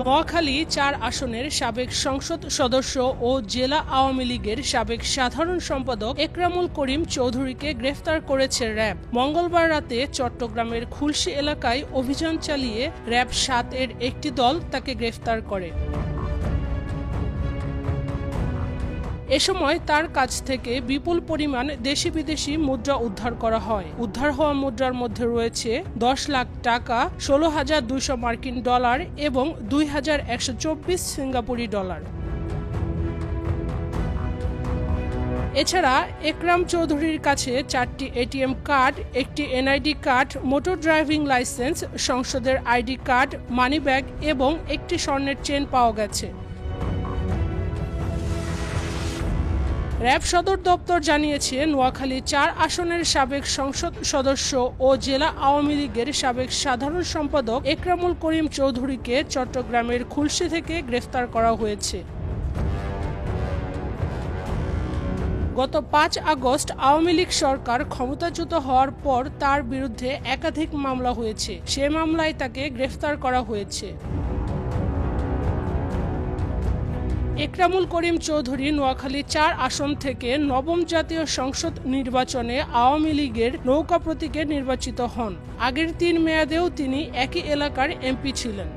নোয়াখালী চার আসনের সাবেক সংসদ সদস্য ও জেলা আওয়ামী লীগের সাবেক সাধারণ সম্পাদক একরামুল করিম চৌধুরীকে গ্রেফতার করেছে র্যাব। মঙ্গলবার রাতে চট্টগ্রামের খুলশি এলাকায় অভিযান চালিয়ে র্যাব সাত এর একটি দল তাকে গ্রেফতার করে। এ সময় তার কাছ থেকে বিপুল পরিমাণ দেশি বিদেশি মুদ্রা উদ্ধার করা হয়। উদ্ধার হওয়া মুদ্রার মধ্যে রয়েছে দশ লাখ টাকা, ষোলো হাজার দুইশো মার্কিন ডলার এবং দুই হাজার একশো চব্বিশ সিঙ্গাপুরি ডলার। এছাড়া একরাম চৌধুরীর কাছে চারটি এটিএম কার্ড, একটি NID card, motor driving licence, সংসদের আইডি কার্ড, মানিব্যাগ এবং একটি স্বর্ণের চেন পাওয়া গেছে। র্যাব সদর দপ্তর জানিয়েছে, নোয়াখালী চার আসনের সাবেক সংসদ সদস্য ও জেলা আওয়ামী লীগের সাবেক সাধারণ সম্পাদক একরামুল করিম চৌধুরীকে চট্টগ্রামের খুলশি থেকে গ্রেফতার করা হয়েছে। গত পাঁচ আগস্ট আওয়ামী লীগ সরকার ক্ষমতাচ্যুত হওয়ার পর তার বিরুদ্ধে একাধিক মামলা হয়েছে। সে মামলায় তাকে গ্রেফতার করা হয়েছে। একরামুল করিম চৌধুরী নোয়াখালী চার আসন থেকে নবম জাতীয় সংসদ নির্বাচনে আওয়ামী লীগের নৌকা প্রতীকে নির্বাচিত হন। আগের তিন মেয়াদেও তিনি একই এলাকার এমপি ছিলেন।